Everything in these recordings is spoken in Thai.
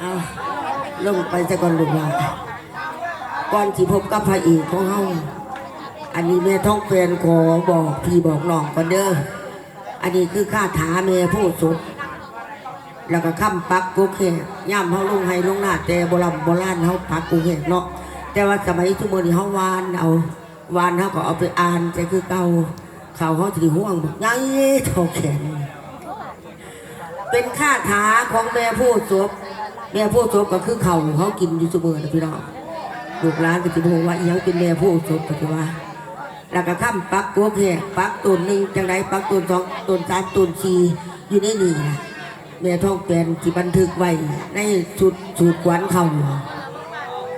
เอาลงไปจะก่อนลูกหลานก่อนที่พบกับพระเอกของเฮาอันนี้แม่ท้องแฟนขอบอกพี่บอกน้องก่อนเด้ออันนี้คือคาถาแม่ผู้สุดแล้วก็ค้ำปักกุกแหกย่ำเฮาลงให้ลงหน้าแต่โบราณโบราณเฮาปักกุกแหกเนาะแต่ว่าสมัยทุกมื้อนี้เฮาวานเอาวานเฮาก็เอาไปอ่านแต่คือเก่าเขาเฮาถือห่วงบอกไงเท่าแขน เป็นคาถาของแม่ผู้ศพแม่ผู้ศพก็คือเขาเขากินอยู่เสมอนะพี่น้องลูกหลานก็จะบอกว่าอีหยังเป็นแม่ผู้ศพก็จะว่าแล้วก็ข้ามปักตัวแพกปักต้นหนึ่งจังไรปักต้นสองต้นสามต้นสี่อยู่ในนี่นะแม่ท้องแปนที่บันทึกไว้ในสูตรสูตรกวนเขา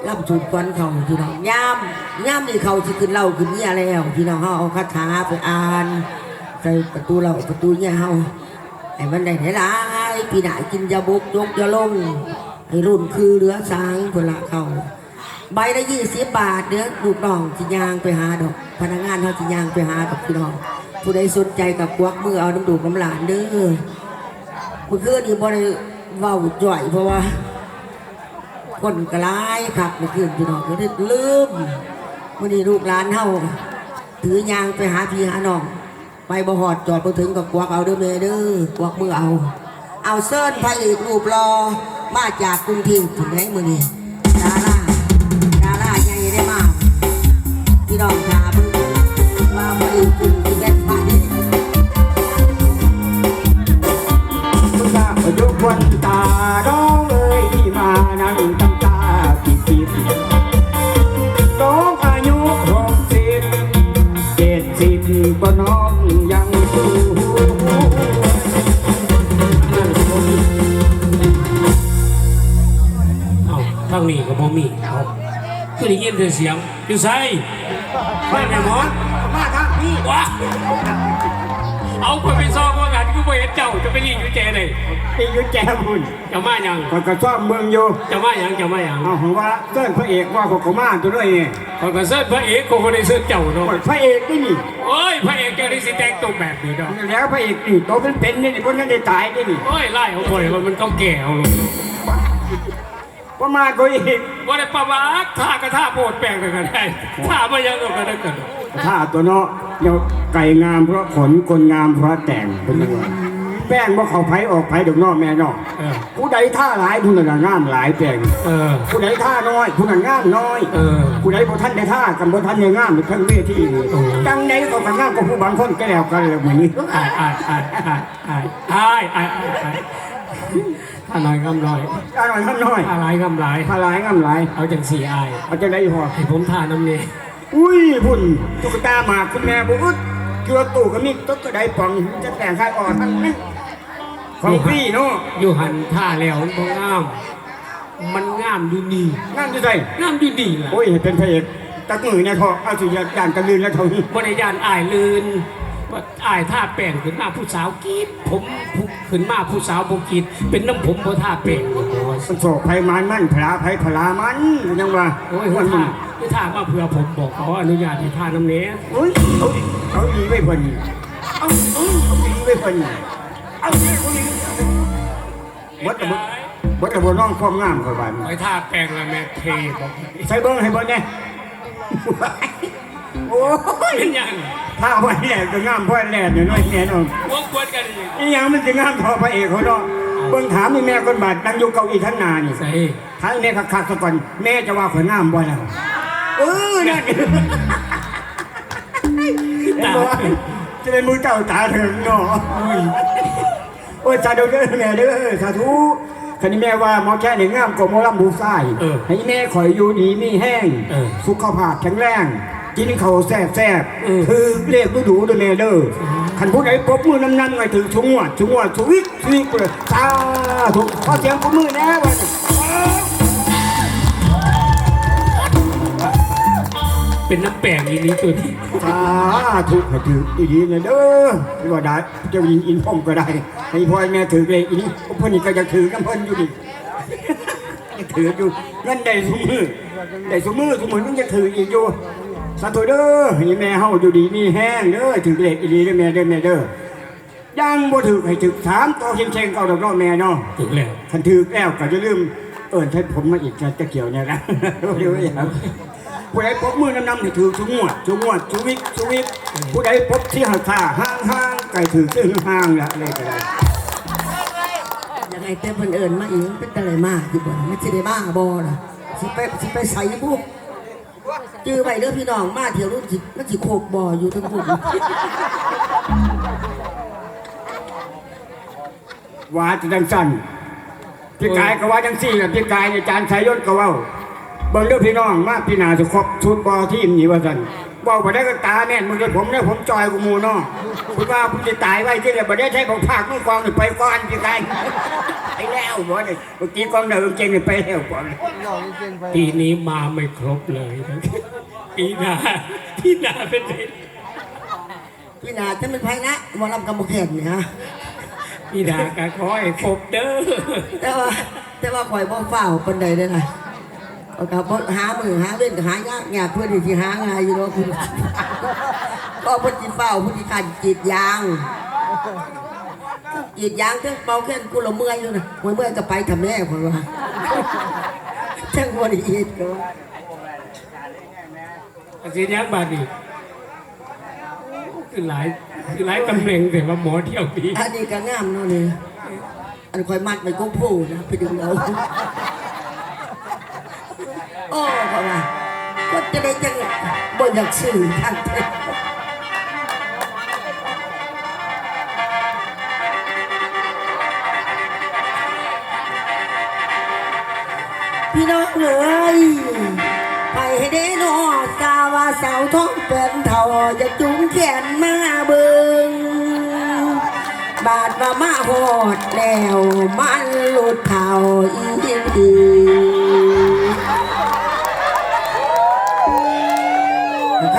ล่ำสูตรกวนเขาพี่น้องย่ามย่ามนี่เขาที่ขึ้นเล่าขึ้นเนี่ยแล้วพี่น้องเขาเอาคาถาไปอ่านใส่ประตูเราประตูเนี่ยเขา ไอ้มันได้หลายปีหนากินยาบกยกยาลงไอ้รุ่นคือเหลือสางพละเขาใบละยี่สิบบาทเนื้อลูกน้องจิยางไปหาดอก พนักงานเขาจิยางไปหาดอกพี่น้อง ผู้ใดสนใจกับกวักมือเอาน้ำดูกน้ำหลานเด้อเมื่อคืนนี้บ่ได้เว้าจ่อยเพราะว่า คนกระไรครับเมื่อคืนพี่น้องก็ได้ลืมมื่อนี้ลูกหลานเฮาถือยางไปหาพี่หาน้อง ไปบ่หอดจอดไปถึงกับกวักเอาเด้อเมเด้อกวักมือเอา เอาเซิร์นพระเอกรูปรอมาจากกรุงเทพถึงไหนมือนี้ดาราดาราใหญ่ได้มากพี่น้องถา แต่เสียงอยู่ไสไม่แม่หมอนมาทางพี่วะเอาคนไปซองว่างานกูบ่เห็นเจ้าจะไปรีอยู่เจเลยตีอยู่แจมุนเจะมาหยังก็กระชอบเมืองอยู่เจะมาหยังเจะมาหยังเอาหัวว่าเส้นพระเอกว่าเขาก็มาตัวด้วยนี่คนก็เสิร์ชพระเอกคนก็ได้เสิร์ชเจ้าเนาะพระเอกนี่นี่โอ้ยพระเอกเจ้าได้สิแต่งตัวแบบนี้เนาะแล้วพระเอกนี่โตเป็นเป็นนี่นี่พวกนั้นได้ตายนี่นี่โอ้ยไล่เอาบ่อยว่ามันต้องแก่เอา ลงว่ามาก็อีกว่าได้ประมาทท่ากระท่าโปรดแปลงกันก็ได้ท่ามายังก็ได้กันถ้าตัวเนาะเดี๋ยวไก่งามเพราะขนคนงามเพราะแต่งเป็นยังไงแป้งว่าเขาไผออกไผดอกนอกแม่นอกเออ ผู้ใดท่าหลายผู้นั้นงามหลายแปลงเออ ผู้ใดท่าน้อยผู้นั้นงามน้อยเออผู้ใดบ่ท่านได้ท่ากับบ่ท่านได้งามในทั้งเวทีนี่จังใดก็ก็งามกว่าผู้บางคนก็แล้วกันแล้วมื้อนี้ อายอายอายอายอายอายอายอาย ถ้าน้อยกำน้อยอร่อยมันน้อยอะไรกำไรท่าหลายงามหลายเอาจังสี่อายเอาจังไดพอให้ผมทาน้ำเนี่ยอุ้ยพุ่นตุ๊กตาหมากคุณแม่บ่อึดเกลือตู้ก็มีตุ๊กตาป่องจะแต่งค่ายอ่อนทั้งนั้นของพี่เนาะอยู่หันท่าแล้วมันบ่งาม มันงามดูนี่งามจะใส่งามดูนี่แหละโอ้ยเป็นพระเอกตักมือเนี่ยพอเอาสิย่านกันลืนแล้วเท่านี้บริยานอายลืนว่า อายท่าแป้งขึ้นมาผู้สาวกรีดผมผู้ขึ้นมาผู้สาวบ่กรีดเป็นน้ำผมบ่ท่าแป้งโอ้โหมันโศกไผมันมันพลาไผพลามันยังว่าโอ้ยว่าท่าว่าท่ามาเพื่อผมบอกเขาอนุญาตให้ท่าน้ำเนี้ยโอ้ยเอาดิเอาดีไม่เพิ่นเอาเอาเอาดีไม่เพิ่นเอาดีเอาดีวัดตะบดวัดตะบดน้องความงามค่อยว่าไอ้ท่าแป้งละแม่เทบอกใส่เบิ่งให้เบิ่งแน่ โอ้ยเป็นยังถ้าไว้แหลกก็งามพ่อแหลกน้อยแน่นอนวงกวนกันอีกอีหยังมันจะงามพอพระเอกเขาเนาะเบิ่งถามนี่แม่คนบาดนั่งอยู่เก้าอี้ทั้งนานี่ใส่ทั้งแม่คักๆซะก่อนแม่จะว่าข่อยงามบ่ล่ะเออนั่นตาจะเป็นมือเก่าตาถึงเนาะโอ้ยสาธุเด้อแม่เด้อสาธุคันนี้แม่ว่าหมอแค่นี่งามกว่าหมอลำบูซ่ายให้แม่ข่อยอยู่ดีมีแห้งสุขภาพแข็งแรง กินข้าวแซ่บแซ่บคือเรียกดูดูด้วยแม่เด้อคันผู้ใดปรบมือน้ำนั่นไงถึงชงวดชงวดสวิตสวิตเลยสาธุขอเสียงปรบมือแน่วันเป็นน้ำแป้งอีนี้ตัวนี้สาธุให้ถืออีดีนะเด้อที่ว่าได้เจ้ายินอินพ่อมก็ได้ให้พ่อให้แม่ถือเลยอีนี้เพิ่นนี่ก็จะถือกันเพิ่นอยู่ดิถืออยู่นั่นได้สมือได้สมือสมือนึงจะถืออีกอยู่ สาธุเด้อให้แม่เฮาอยู่ดีมีแห้งเด้อถือเลขอีดีเด้อแม่เด้อแม่เด้อยังบ่ถือให้ถึกสามตัวเชงๆเก่าดอกน้อแม่เนาะถึงแล้วคันถือแล้วก็จะลืมเอิ้นใช้ผมมาอีกจะจะเกี่ยวเนี่ยนะเดี๋ยวอย่าผู้ใดพบมือนำนำถือชุงวดชุงวดชุวิกชุวิกผู้ใดพบที่ห่างท่าห้างห้างไก่ถือซึ่งห้างละเลยก็ได้ยังไงแต่เพิ่นเอิญมาอีกเป็นอะไรมากที่บ่ไม่สิได้มาบ่ล่ะสิไปสิไปใส่บุก จื้อไปเด้อพี่น้องมาเที่ยวรุ่นสิมันสิโคกบ่ออยู่ทั้งบุกว่าจะดังสั่นพี่กายก็ว่าจังสี่แหละพี่กายอาจารย์ชายยศก็ว่าเบิ่งเรือพี่น้องมาพี่นาจะครบชุดบอที่มนี่ว่าสั่น บอกบ่ได้ก็ตาแน่นมึงเลยผมเนี่ยผมจอยกูมูเนาะคุณว่าผมจะตายไว้ที่เดียวบ่ได้ใช้ของภาคมือกองนี่ไปก่อนพี่กายไปแล้วบ่ได้เมื่อกี้กองเดิมเจงนี่ไปแล้วก่อนปีนี้มาไม่ครบเลยนะปีหน้าปีหน้าเป็นไงพี่นาจะเป็นไผนะหมอลำกำบ่แขนเนี่ยฮะปีหน้าก็ขอให้ครบเด้อแต่ว่าแต่ว่าข่อยบ่ฟ้าวปานใดเด้อล่ะ เอากับบ่หามือหาเว้นหายากยากเพื่อนที่สิหาง่ายอยู่เนาะคุณก็เพิ่นสิเฝ้าเพิ่นสิขันกรีดยางกรีดยางถึงเป่าแค่นกูละเมื่อยอยู่นะเมื่อยเมื่อยก็ไปทำแม่ข่อยว่าจังบ่ได้เฮ็ดก็ว่าอาชีพยักษ์บาดนีคือหลายคือหลายตำแหน่งแต่ว่าหมอเที่ยวปีอันนี้ก็งามเนาะนี่อันข่อยมัดไปก็พูนะไปดึงเอาโอ้เขาว่าก็จะได้จังบ่อยากซื้อทางเทพี่น้องเอ้ยไปให้ได้นอสาวาสาวท้องเป็นเท่าจะจุ้งแขนมาเบิงบาดว่ามาหอดแล้วมันหลุดเท่าอีอี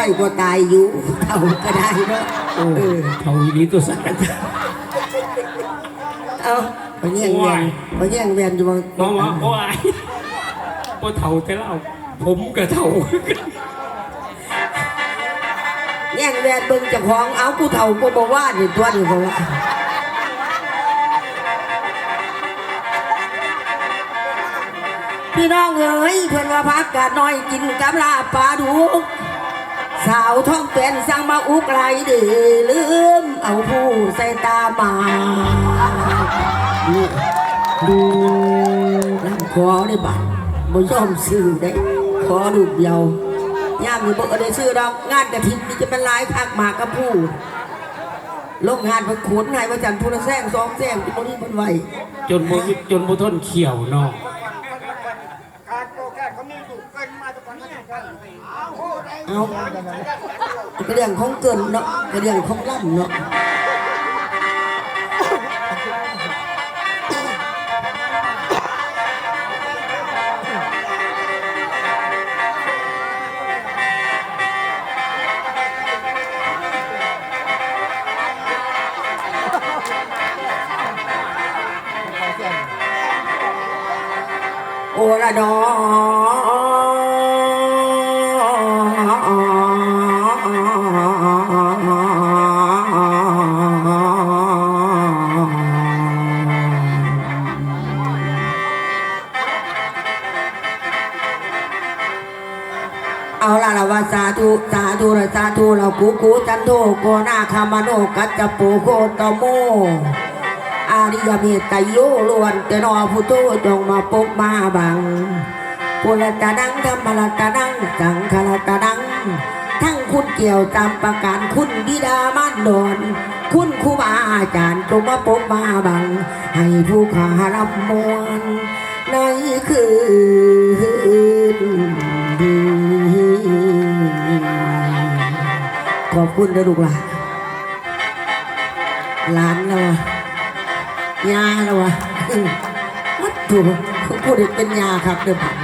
ใครก็ตายอยู่เท่าก็ได้เนาะโอ้เออเขาอีนี้ตัวสั่นเอาไปแย่งเวียนไปแย่งเวียนอยู่บางน้องว่าโอ้ยพอเท่าแต่เราผมก็เท่าแย่งเวียนเบิ่งเจ้าของเอากูเท่ากูบอกว่านี่ตัวนี่เขาว่าพี่น้องเอ้ยเพิ่นว่าพักกาดน้อยกินกับลาบปลาดุก สาวท้องเป็นสร้างมาอุกไรเดีลืมเอาผู้ใส่ตามานี่ดูน้ำขอได้บัตรบ่ยอมซื้อได้ขอดูเดียวย่ามนี่บ่ได้ซื้อดอกงานกระถิ่นนี่จะเป็นลายคักมากกับผู้โรงงานเพิ่นขนให้ว่าจันทร์พุทธแซงสองแซงที่บ่มีเพิ่นไว้จนบ่จนบ่ทนเขียวเนาะ การโปรแกรมเขามีถูกเกินมาทุกคน เอาก็เรื่องของเกินเนาะก็เรื่องของล่ำเนาะโอละดอ ธุสาธุละสาธุเรากูกูจันโทโกนาคามโนกัจจปูโคตโมอาริยเมตไตโยล้วนแต่นอผู้โตจงมาปกมาบังปุรตะดังธรรมรตะดังสังฆรตะดัง ทั้งคุณเกี่ยวตามประการคุณบิดามารดอนคุณครูบาอาจารย์จงมาปกมาบัง ให้ผู้ขารับมวลในคืน ขอบคุณนะลูกหลานหลานเราอะยาแล้ววะวัดถูกพูดเป็นยาครับเดี๋ยวผม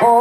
โอ้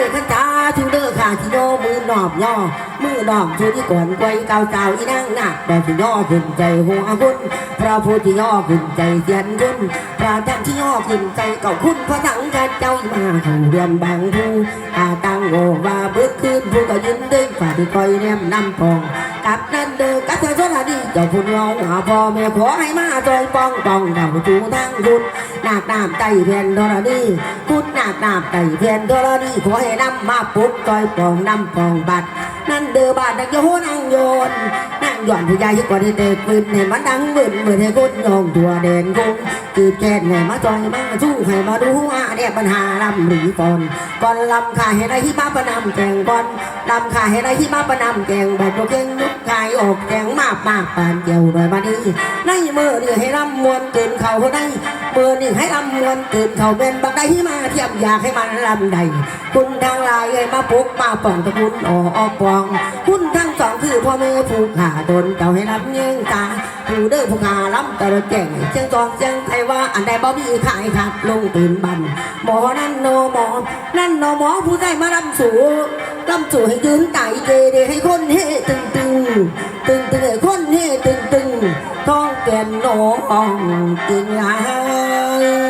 คุณนายขันตาถึงเด้อข้าที่โยมือนอบย่อมือนอบชูที่ก่อนไกวเก่าเจ้าอีนั่งหนักแต่ที่ย่อขึ้นใจหัวคุณพระพุทธย่อขึ้นใจเสียนคุณพระธรรมที่ย่อขึ้นใจเก่าคุณพระสังฆเจ้ามาเขาเรียนบางผู้อาตั้งโอว่าเบิกขึ้นผู้ก็ยืนดึงฝ่าที่คอยแนมนำพอง กับนั่นเด้อกับเธอสวัสดีเจ้าคุณเราหาพ่อแม่ขอให้มาจอยป้องป้องเดาจูทั้งคุณหนักน้ำใจเพียนโทรดีคุณหนักน้ำใจเพียนโทรดีขอให้นำมาปุ๊บจอยป้องนำป้องบัด นั่นเด้อบาดนักโยนั่งโยนนั่งย้อนผู้ใหญ่กว่าที่เด็กปืนให้มันดังบึนเหมือนให้คุณยองตัวเด่นคงจีบแค่ให้มาจอยมาสู้ให้มาดูว่าเนี่ยปัญหาลำหรือฟอนก่อนลำขาให้ได้ที่มาประนำแกงบอลลำขาให้ได้ที่มาประนำแกงแบบโปรเก่งนุกกายออกแกงมากมากปานเกี่ยวหน่อยมาดีในมือนี่ให้ลำมวนเกินเข่าได้มือนี่ให้ลำมวนเกินเข่าเป็นบักได้ที่มาเทียมอยากให้มันลำใดคุณทางลายเอ้ยมาปุกมาป่องตะคุณอออปองคุณทั้งสองคือพ่อแม่ผู้ขาตนเจ้าให้รับเงี้ยงตาผู้เด้อผู้ขาล้ำตะระแก่งเชียงจองเชียงไทยว่าอันใดบ่มีขายขาดลงตื่นบันหมอนั่นโนหมอนั่นโนหมอผู้ได้มาลำสู่ลำสู่ให้ยืนไต่เจเดให้คนเฮตึงตึงตึงตึงให้คนเฮตึงตึงท้องแก่นโนองกินหลาย